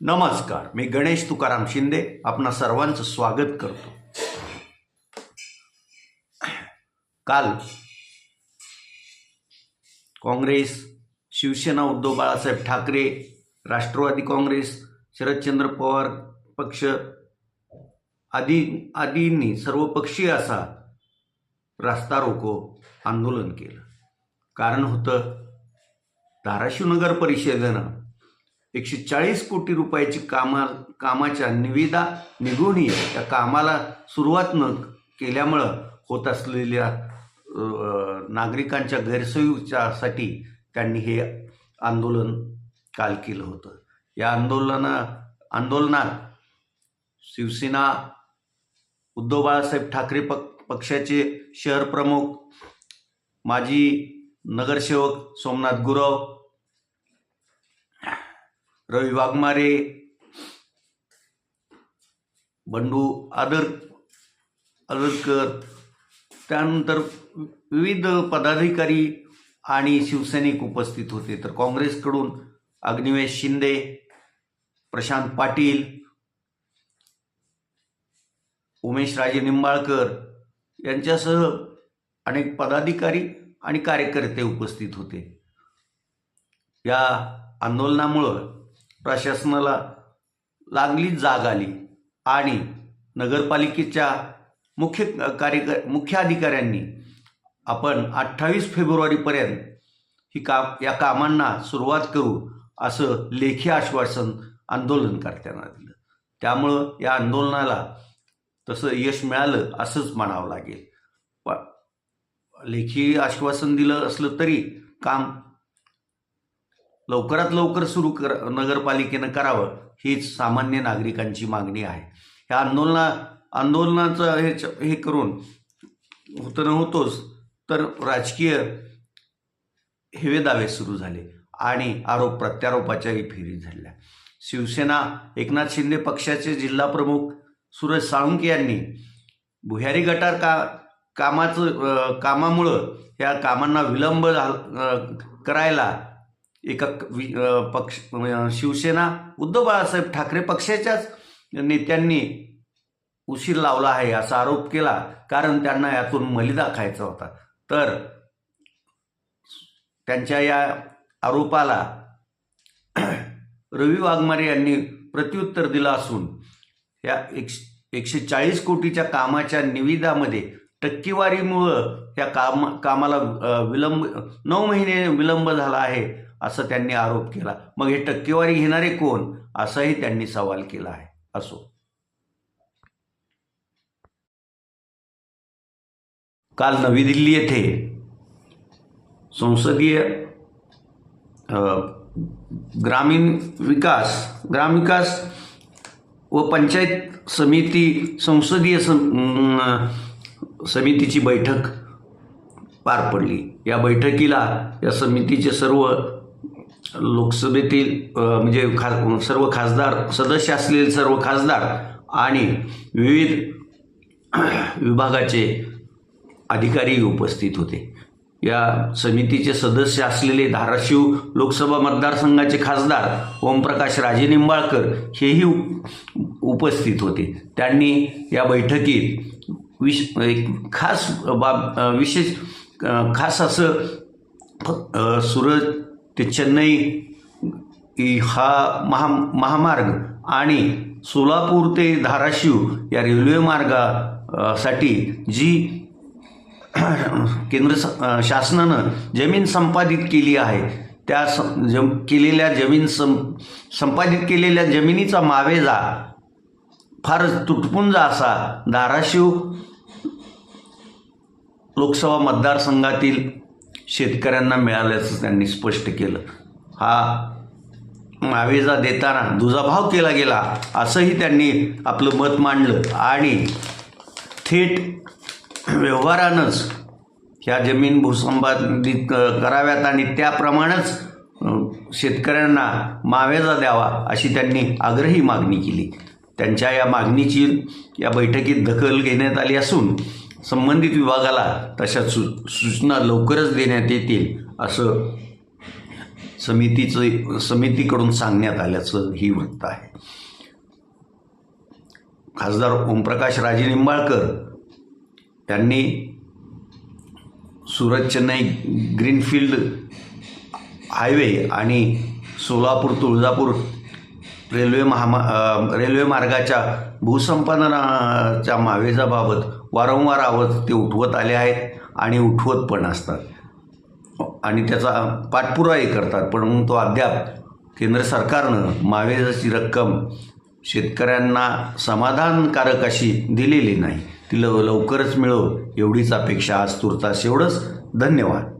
नमस्कार मी गणेश तुकाराम शिंदे आपणा सर्वांचं स्वागत करतो. काल काँग्रेस शिवसेना उद्धव बाळासाहेब ठाकरे राष्ट्रवादी काँग्रेस शरदचंद्र पवार पक्ष आदी आदींनी सर्वपक्षीय असा रास्ता रोको आंदोलन केलं. कारण होतं धाराशिव नगर परिषदेनं एकशे चाळीस कोटी रुपयाची कामा कामाच्या निविदा निघूनही त्या कामाला सुरुवात न केल्यामुळं होत असलेल्या नागरिकांच्या गैरसोयीच्यासाठी त्यांनी हे आंदोलन काल केलं होतं. या आंदोलना आंदोलनात शिवसेना उद्धव बाळासाहेब ठाकरे पक पक्षाचे शहर प्रमुख माजी नगरसेवक सोमनाथ गुरव रवी वाघमारे बंडू आदर आदरकर त्यानंतर विविध पदाधिकारी आणि शिवसैनिक उपस्थित होते. तर काँग्रेसकडून अग्निवेश शिंदे प्रशांत पाटील उमेश राजे निंबाळकर यांच्यासह अनेक पदाधिकारी आणि कार्यकर्ते उपस्थित होते. या आंदोलनामुळं प्रशासनाला लागली जाग आली आणि नगरपालिकेच्या मुख्य कार्यक मुख्य अधिकाऱ्यांनी आपण अठ्ठावीस फेब्रुवारीपर्यंत ही का या कामांना सुरुवात करू असं लेखी आश्वासन आंदोलनकर्त्यांना दिलं. त्यामुळं या आंदोलनाला तसं यश मिळालं असंच म्हणावं लागेल. प लेखी आश्वासन दिलं असलं तरी काम लवकरात लवकर सुरू कर नगरपालिकेनं करावं हीच सामान्य नागरिकांची मागणी आहे. ह्या आंदोलना आंदोलनाचं हे हे करून होतं न होतोच तर राजकीय हेवेदावे सुरू झाले आणि आरोप प्रत्यारोपाच्याही फेरी झाल्या. शिवसेना एकनाथ शिंदे पक्षाचे जिल्हाप्रमुख सुरज साळुंके यांनी भुयारी गटार का कामाचं कामामुळं या कामांना विलंब झाल- करायला एका वि- पक्ष शिवसेना उद्धव बाळासाहेब ठाकरे पक्षाच्याच नेत्यांनी उशीर लावला आहे असा आरोप केला कारण त्यांना यातून मलिदा खायचा होता. तर त्यांच्या या आरोपाला रवी वाघमारे यांनी प्रत्युत्तर दिलं असून या एक एकशे चाळीस कोटीच्या कामाच्या निविदामध्ये टक्केवारीमुळं या काम कामाला विलंब नऊ महिने विलंब झाला आहे. असं त्यांनी आरोप केला. मग हे टक्केवारी घेणारे कोण? असाही त्यांनी सवाल केला आहे. असो. काल नवी दिल्ली येथे संसदीय ग्रामीण विकास ग्रामविकास व पंचायत समिती संसदीय सम समितीची बैठक पार पडली. या बैठकीला या समितीचे सर्व लोकसभेतील म्हणजे खा सर्व खासदार सदस्य असलेले सर्व खासदार आणि विविध विभागाचे अधिकारी उपस्थित होते. या समितीचे सदस्य असलेले धाराशिव लोकसभा मतदारसंघाचे खासदार ओमप्रकाश राजे निंबाळकर हेही उपस्थित होते. त्यांनी या बैठकीत विश एक खास बाब विशेष खास असं सूरज ते चेन्नई हा महा महामार्ग आणि सोलापूर ते धाराशिव या रेल्वे मार्गासाठी जी केंद्र स- शासनानं जमीन संपादित केली आहे त्या सं- जम केलेल्या जमीन सं संपादित केलेल्या जमिनीचा मावेजा फारच तुटपुंजा असा धाराशिव लोकसभा मतदारसंघातील शेतकऱ्यांना मिळाल्याचं त्यांनी स्पष्ट केलं. हा मावेजा देताना दुजाभाव केला गेला असंही त्यांनी आपलं मत मांडलं. आणि थेट व्यवहारानंच ह्या जमीन भूसंपादित कराव्यात आणि त्याप्रमाणेच शेतकऱ्यांना मावेजा द्यावा अशी त्यांनी आग्रही मागणी केली. त्यांच्या या मागणीची या बैठकीत दखल घेण्यात आली असून संबंधित विभागाला तशा सु सूचना लवकरच देण्यात येतील असं समितीचं समितीकडून सांगण्यात आल्याचं ही वृत्त आहे. खासदार ओमप्रकाश राजे निंबाळकर सुरत चेन्नई ग्रीनफील्ड हायवे आणि सोलापूर तुळजापूर रेल्वे महामा रेल्वे मार्गाच्या भूसंपादनाच्या मावेजाबाबत वारंवार आवाज ते उठवत आले आहेत आणि उठवत पण असतात. आणि त्याचा पाठपुराही करतात. पण मग तो अद्याप केंद्र सरकारनं मावेजाची रक्कम शेतकऱ्यांना समाधानकारक अशी दिलेली नाही. ती लव लवकरच मिळो एवढीच अपेक्षा आज तुर्तास एवढंच. धन्यवाद.